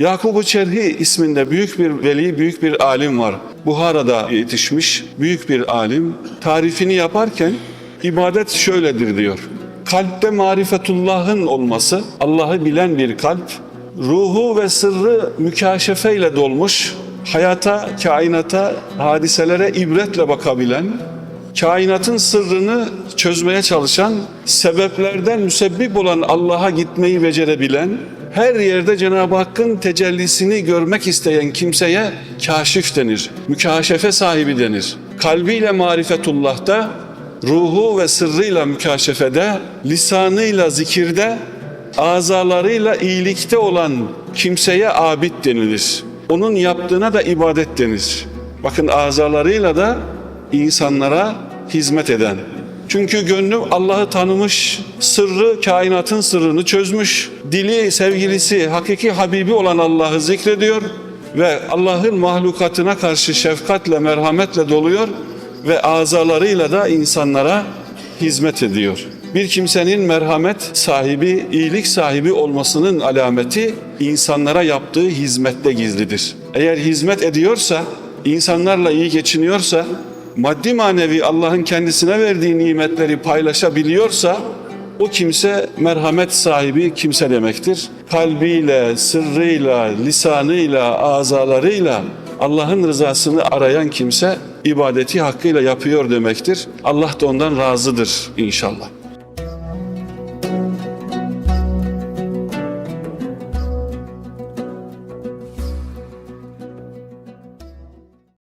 Yakubu Çerhi isminde büyük bir veli, büyük bir alim var. Buhara'da yetişmiş büyük bir alim. Tarifini yaparken ibadet şöyledir diyor. Kalpte marifetullah'ın olması, Allah'ı bilen bir kalp, ruhu ve sırrı mükaşefeyle dolmuş, hayata, kainata, hadiselere ibretle bakabilen, kainatın sırrını çözmeye çalışan, sebeplerden müsebbip olan Allah'a gitmeyi becerebilen, her yerde Cenab-ı Hakk'ın tecellisini görmek isteyen kimseye kaşif denir, mükaşefe sahibi denir. Kalbiyle marifetullah'ta, ruhu ve sırrıyla mükaşefede, lisanıyla zikirde, azalarıyla iyilikte olan kimseye abid denilir. Onun yaptığına da ibadet denir. Bakın azalarıyla da insanlara hizmet eden. Çünkü gönlü Allah'ı tanımış, sırrı, kainatın sırrını çözmüş. Dili sevgilisi, hakiki Habibi olan Allah'ı zikrediyor ve Allah'ın mahlukatına karşı şefkatle, merhametle doluyor ve azalarıyla da insanlara hizmet ediyor. Bir kimsenin merhamet sahibi, iyilik sahibi olmasının alameti insanlara yaptığı hizmette gizlidir. Eğer hizmet ediyorsa, insanlarla iyi geçiniyorsa, maddi manevi Allah'ın kendisine verdiği nimetleri paylaşabiliyorsa o kimse merhamet sahibi kimse demektir. Kalbiyle, sırrıyla, lisanıyla, azalarıyla Allah'ın rızasını arayan kimse ibadeti hakkıyla yapıyor demektir. Allah da ondan razıdır inşallah.